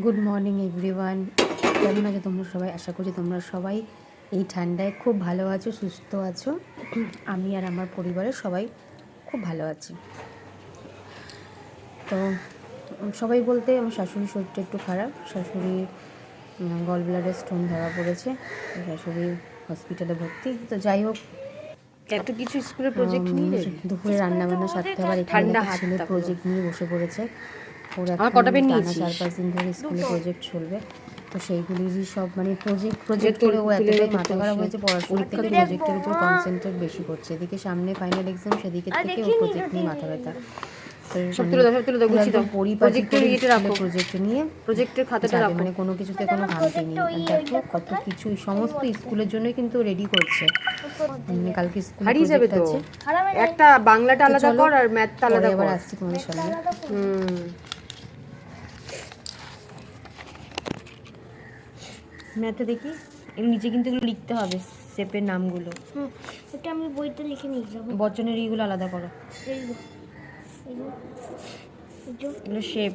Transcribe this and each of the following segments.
Good morning everyone কেমন আছো তোমরা সবাই? আশা করছি তোমরা সবাই এই ঠান্ডায় খুব ভালো আছো সুস্থ আছো। আমি আর আমার পরিবারের সবাই খুব ভালো আছি। তো সবাই বলতে আমার শাশুড়ির শরীরটা একটু খারাপ। শাশুড়ি গল ব্লাডার স্টোন ধরা পড়েছে। শাশুড়ি হসপিটালে ভর্তি। তো যাই হোক এত কিছু স্কুলের প্রজেক্ট নিয়ে দুপুরে রান্না বান্না সাথে আবার এখানে ঠান্ডা হাত প্রজেক্ট নিয়ে বসে পড়েছে। ওর টানা চার পাঁচ দিন ধরে স্কুলে প্রজেক্ট চলবে। তো সেইগুলিরই সব মানে প্রজেক্ট প্রজেক্ট করে ও এতটাই মাথা খারাপ হয়েছে পড়াশোনার থেকে প্রজেক্টের উপর কনসেন্ট্রেট বেশি করছে। এদিকে সামনে ফাইনাল এক্সাম সেদিকে থেকে ও প্রজেক্ট নিয়ে মাথা ব্যথা। মানে করে প্রজেক্ট নিয়ে প্রজেক্টের খাতাটা মানে কোনো কিছুতে কোনো ভাবতে নেই দেখো কত কিছু সমস্ত স্কুলের জন্য কিন্তু রেডি করছে। কালকে স্কুলে হারিয়ে যাবে তো? একটা বাংলাটা আলাদা কর আর ম্যাথটা আলাদা আবার আসছি তোমাদের সামনে হুম। ম্যাথে দেখি নিচে কিন্তু এগুলো লিখতে হবে শেপের নামগুলো। হুম এটা আমি বইতে লিখে নিয়ে যাব। বচনের ইগুলো আলাদা করো। এগুলো শেপ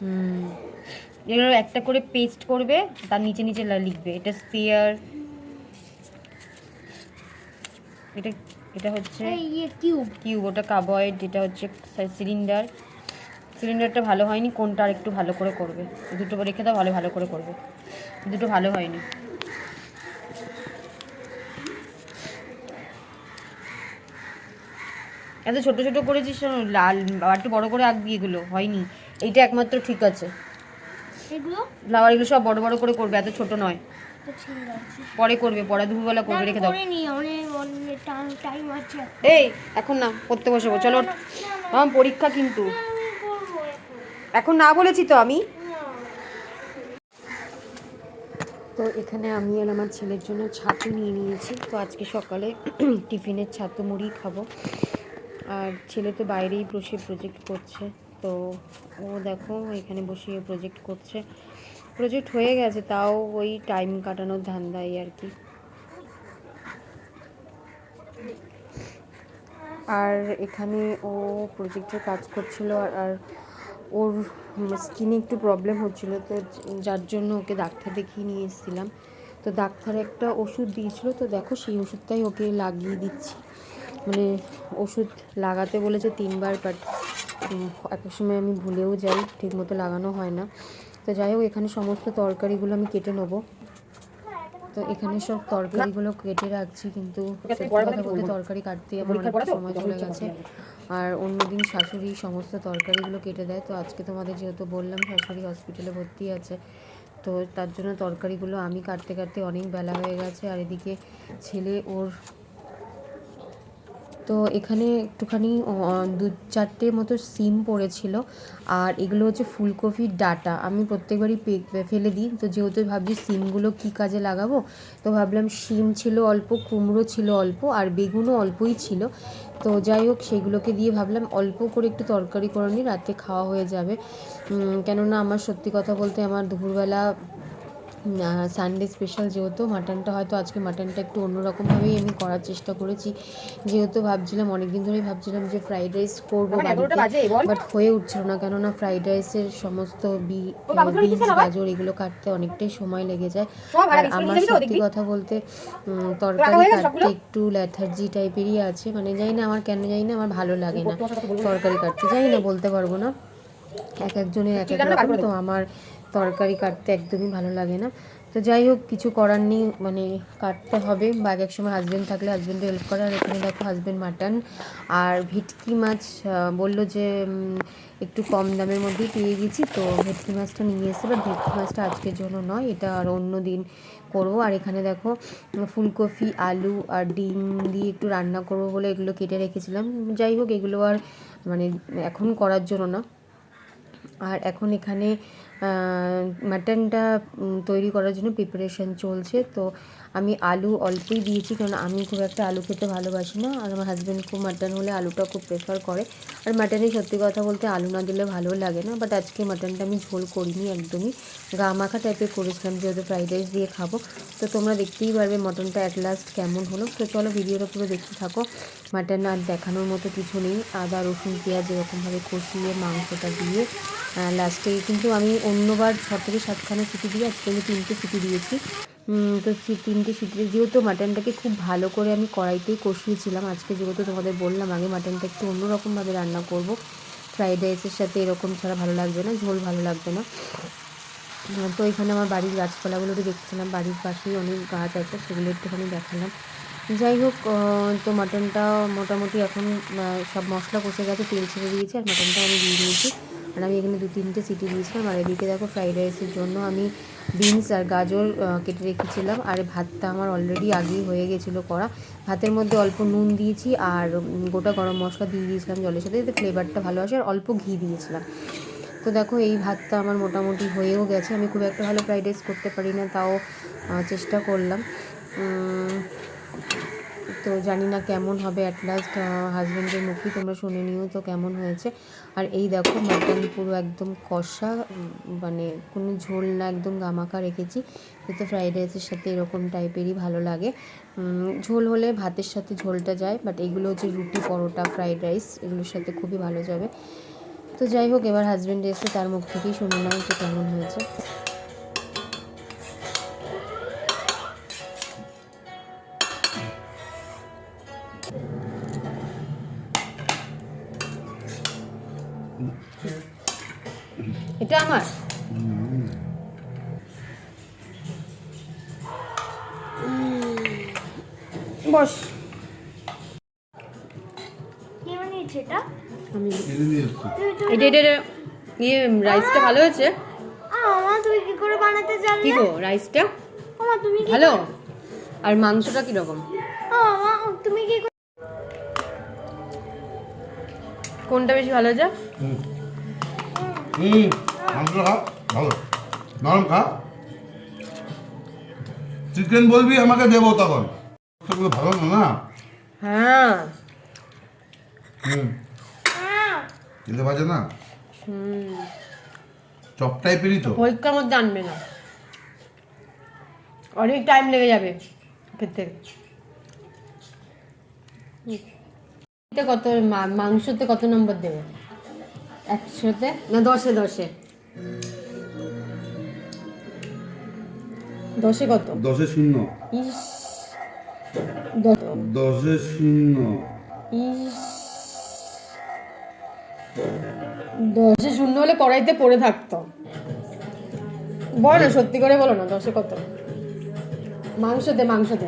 হুম এগুলো একটা করে পেস্ট করবে তার নিচে নিচে লিখবে। এটা স্পেয়ার এটা এটা হচ্ছে কিউব কিউব ওটা কাবয়েড এটা হচ্ছে সিলিন্ডার সিলিন্ডারটা ভালো হয়নি কোনটা আর একটু ভালো করে করবে? দুটো রেখে দাও ভালো ভালো করে করবে। দুটো ভালো হয়নি। এত ছোট ছোট করেছিস লাল একটু বড় করে আঁকবি এগুলো হয়নি। এইটা একমাত্র ঠিক আছে। ফ্লাওয়ার এগুলো সব বড় বড় করে করবে এত ছোট নয়। পরে করবে পরে দুপুরবেলা করবে রেখে দাও। এই এখন না পড়তে বসবো চলো। আমার পরীক্ষা কিন্তু। এখন না বলেছি তো আমি। তো এখানে আমি আর আমার ছেলের জন্য ছাতু নিয়ে নিয়েছি। তো আজকে সকালে টিফিনের ছাতু মুড়ি খাব। আর ছেলে তো বাইরেই বসে প্রজেক্ট করছে। তো ও দেখো এখানে বসে প্রজেক্ট করছে। প্রজেক্ট হয়ে গেছে, তাও ওই টাইম কাটানোর ধান্দাই আর কি। আর এখানে ও প্রজেক্টের কাজ করছিল। আর ওর স্কিনে একটু প্রবলেম হচ্ছিল, তো যার জন্য ওকে ডাক্তার দেখিয়ে নিয়ে এসেছিলাম। তো ডাক্তার একটা ওষুধ দিয়েছিলো, তো দেখো সেই ওষুধটাই ওকে লাগিয়ে দিচ্ছি। মানে ওষুধ লাগাতে বলেছে তিনবার বাট এক সময় আমি ভুলেও যাই, ঠিকমতো লাগানো হয় না। তো যাই হোক, এখানে সমস্ত তরকারিগুলো আমি কেটে নেব। তো এখানে সব তরকারি গুলো কেটে রাখছি কিন্তু কথা বলতে তরকারি কাটতে আমার অনেকটা সময় চলে গেছে। আর অন্যদিন শাশুড়ি সমস্ত তরকারিগুলো কেটে দেয় তো আজকে তোমাদের যেহেতু বললাম শাশুড়ি হসপিটালে ভর্তি আছে তো তার জন্য তরকারিগুলো আমি কাটতে কাটতে অনেক বেলা হয়ে গেছে। আর এদিকে ছেলে ওর তো এখানে একটুখানি দু চারটে মতো সিম পড়েছিল। আর এগুলো হচ্ছে ফুলকপির ডাটা। আমি প্রত্যেকবারই ফেলে দিই। তো যেহেতু ভাবছি সিমগুলো কী কাজে লাগাবো, তো ভাবলাম সিম ছিল অল্প, কুমড়ো ছিল অল্প, আর বেগুনও অল্পই ছিল। তো যাই হোক, সেগুলোকে দিয়ে ভাবলাম অল্প করে একটু তরকারি করে নিই রাতে খাওয়া হয়ে যাবে। কেননা আমার সত্যি কথা বলতে আমার দুপুরবেলা সানডে স্পেশাল যেহেতু মাটনটা হয়তো আজকে মাটনটা একটু অন্যরকমভাবেই আমি করার চেষ্টা করেছি। যেহেতু ভাবছিলাম অনেকদিন ধরেই ভাবছিলাম যে ফ্রাইড রাইস করব বাট হয়ে উঠছিল না। কেননা ফ্রাইড রাইসের সমস্ত বি বিনস গাজর এগুলো কাটতে অনেকটাই সময় লেগে যায়। আর আমার সত্যি কথা বলতে তরকারি কাটতে একটু ল্যাথার্জি টাইপেরই আছে। মানে জানি না আমার কেন জানি না আমার ভালো লাগে না তরকারি কাটতে। জানি না বলতে পারব না। এক একজনের এক এক রকম তো আমার তরকারি কাটতে একদমই ভালো লাগে না। তো যাই হোক, কিছু করার নেই মানে কাটতে হবে। বা এক সময় হাজব্যান্ড থাকলে হাজব্যান্ডে হেল্প করে। আর এখানে দেখো হাজব্যান্ড মাটন আর ভেটকি মাছ বলল যে একটু কম দামের মধ্যেই পেয়ে গেছি। তো ভেটকি মাছটা নিয়ে এসে বাট ভেটকি মাছটা আজকের জন্য নয়, এটা আর অন্য দিন করব। আর এখানে দেখো ফুলকপি, আলু আর ডিম দিয়ে একটু রান্না করব বলে এগুলো কেটে রেখেছিলাম। যাই হোক, এগুলো আর মানে এখন করার জন্য না। আর এখন এখানে মাটনটা তৈরি করার জন্য প্রিপারেশন চলছে। তো আমি আলু অল্পই দিয়েছি কারণ আমি খুব একটা আলু খেতে ভালোবাসি না। আর আমার হাজব্যান্ড খুব মাটন হলে আলুটা খুব প্রেফার করে। আর মাটনে সত্যি কথা বলতে আলু না দিলে ভালো লাগে না। বাট আজকে মাটনটা আমি ঝোল করিনি একদমই। গা মাখা টাইপের করেছিলাম, যেহেতু ফ্রাইড রাইস দিয়ে খাব। তো তোমরা দেখতেই পারবে মটনটা অ্যাট লাস্ট কেমন হলো। তো চলো ভিডিওটা পুরো দেখতে থাকো। মাটন আর দেখানোর মতো কিছু নেই। আদা, রসুন, পেঁয়াজ এরকমভাবে কষিয়ে, মাংসটা দিয়ে লাস্টে কিন্তু আমি অন্যবার ছ থেকে সাতখানা সিটি দিয়ে, আজকে আমি তিনটে সিটি দিয়েছি। তো তিনটে সিটিতে যেহেতু মাটনটাকে খুব ভালো করে আমি কড়াইতেই কষিয়েছিলাম, আজকে যেহেতু তোমাদের বললাম আগে মাটনটা একটু অন্যরকমভাবে রান্না করব। ফ্রাইড রাইসের সাথে এরকম ছাড়া ভালো লাগবে না, ঝোল ভালো লাগবে না। তো এখানে আমার বাড়ির গাছপালাগুলো তো দেখছিলাম, বাড়ির পাশেই অনেক গাছ আছে, সেগুলো একটুখানি দেখালাম। যাই হোক তো মাটনটা মোটামুটি এখন সব মশলা কষে গেছে, তেল ছেড়ে দিয়েছি, আর মাটনটা আমি দিয়ে দিয়েছি। আর আমি এখানে দু তিনটে সিটি দিয়েছিলাম। আর এদিকে দেখো ফ্রাইড রাইসের জন্য আমি বিনস আর গাজর কেটে রেখেছিলাম। আর ভাতটা আমার অলরেডি আগেই হয়ে গেছিল করা। ভাতের মধ্যে অল্প নুন দিয়েছি আর গোটা গরম মশলা দিয়ে দিয়েছিলাম জলের সাথে। যাতে ফ্লেভারটা ভালো আসে আর অল্প ঘি দিয়েছিলাম। তো দেখো এই ভাতটা আমার মোটামুটি হয়েও গেছে। আমি খুব একটা ভালো ফ্রাইড রাইস করতে পারি না, তাও চেষ্টা করলাম। তো জানি না কেমন হবে অ্যাট লাস্ট হাজব্যান্ডের মুখেই তোমরা শুনে নিও তো কেমন হয়েছে। আর এই দেখো মাটন পুরো একদম কষা মানে কোনো ঝোল না, একদম গামাকা রেখেছি। যাতে ফ্রাইড রাইসের সাথে এরকম টাইপেরই ভালো লাগে। ঝোল হলে ভাতের সাথে ঝোলটা যায় বাট এগুলো হচ্ছে রুটি, পরোটা ফ্রাইড রাইস এগুলোর সাথে খুবই ভালো যাবে। তো যাই হোক, এবার হাজব্যান্ড এসে তার মুখ থেকেই শুনে নাও যে কেমন হয়েছে। এটা এটা? এটা- ইয়ে রাইসটা ভালো হয়েছে? আমা কি করে বানাতে কি গো রাইসটা আমা তুমি ভালো? আর মাংসটা তুমি কি কোনটা বেশি ভালো হয়েছে? হুম হুম মাংস খা ভালো। নরম খা। চিকেন বলবি আমাকে দেবো তখন। ভালো না না? হ্যাঁ। হুম। আহ, তেলে না? হুম। চপ টাইপেরই তো। পরীক্ষার মধ্যে আনবে না। অনেক টাইম লেগে যাবে খেতে। কত মাংসতে কত নম্বর দেবে? একশোতে না দশে দশে। দশে কত? দশে শূন্য। ইস দশ। দশে শূন্য। ইস। দশে শূন্য হলে কড়াইতে পড়ে থাকতো। বলো না সত্যি করে বলো না দশে কত? মাংসতে মাংসতে।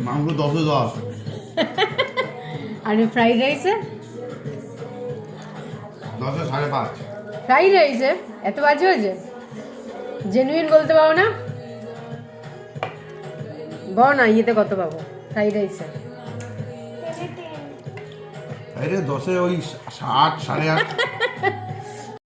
মাংস দে মাংস দশে দশ। আর ফ্রাইড রাইসে? ফ্রাইড রাইসে এত বাজে হয়েছে? জেনুইন বলতে পারো না? বলো না ইয়েতে কত পাবো? ফ্রাইড রাইসে। আরে দশে ওই ষাট সাড়ে আট।